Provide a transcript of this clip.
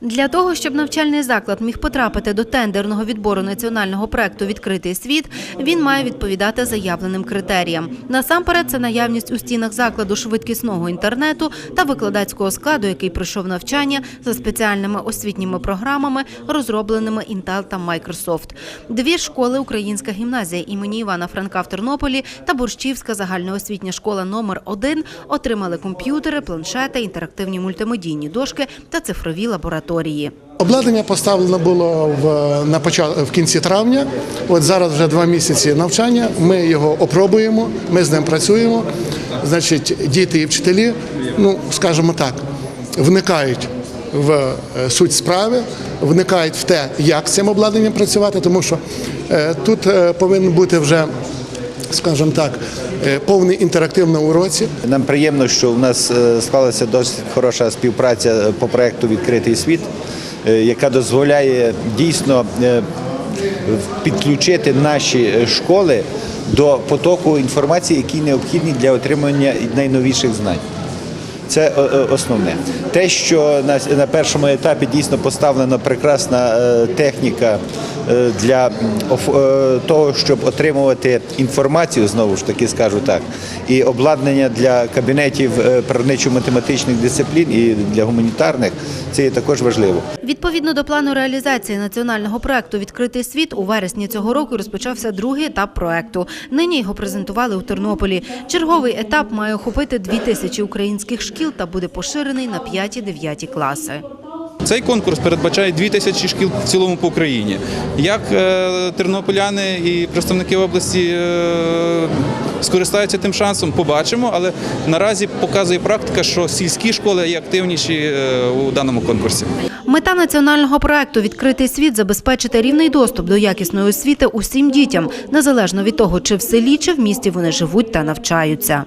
Для того, щоб навчальний заклад міг потрапити до тендерного відбору національного проекту Відкритий світ, він має відповідати заявленим критеріям. Насамперед, це наявність у стінах закладу швидкісного інтернету та викладацького складу, який пройшов навчання за спеціальними освітніми програмами, розробленими Intel та Microsoft. Дві школи Українська гімназія імені Івана Франка в Тернополі та Борщівська загальноосвітня школа номер 1 отримали комп'ютери, планшети, інтерактивні мультимедійні дошки та цифрові лабораторії. Обладнання поставлено було в, на почат... в кінці травня. От зараз вже два місяці навчання. Ми його опробуємо, ми з ним працюємо. Значить, діти і вчителі, ну скажімо так, вникають в е, суть справи, вникають в те, як з цим обладнанням працювати, тому що е, тут е, повинен бути вже, скажімо так, е, повний інтерактив на уроці. Нам приємно, що в нас е, склалася досить хороша співпраця по проекту Відкритий світ, е, яка дозволяє дійсно підключити наші школи до потоку інформації, які необхідні для отримання найновіших знань. Це основне. Те, що на, першому етапі дійсно поставлена прекрасна техніка для м, е, того, щоб отримувати інформацію, знову ж таки скажу так, і обладнання для кабінетів е, природничо-математичних дисциплін і для гуманітарних, це є також важливо. Відповідно до плану реалізації національного проекту Відкритий світ у вересні цього року розпочався другий етап проекту. Нині його презентували у Тернополі. Черговий етап має охопити дві тисячі українських шкіл та буде поширений на 5-9 класи. Цей конкурс передбачає 2 тисячі шкіл в цілому по Україні. Як е, тернополяни і представники області е, скористаються тим шансом, побачимо. Але наразі показує практика, що сільські школи є активніші е, у даному конкурсі. Мета національного проекту Відкритий світ забезпечити рівний доступ до якісної освіти усім дітям, незалежно від того, чи в селі, чи в місті вони живуть та навчаються.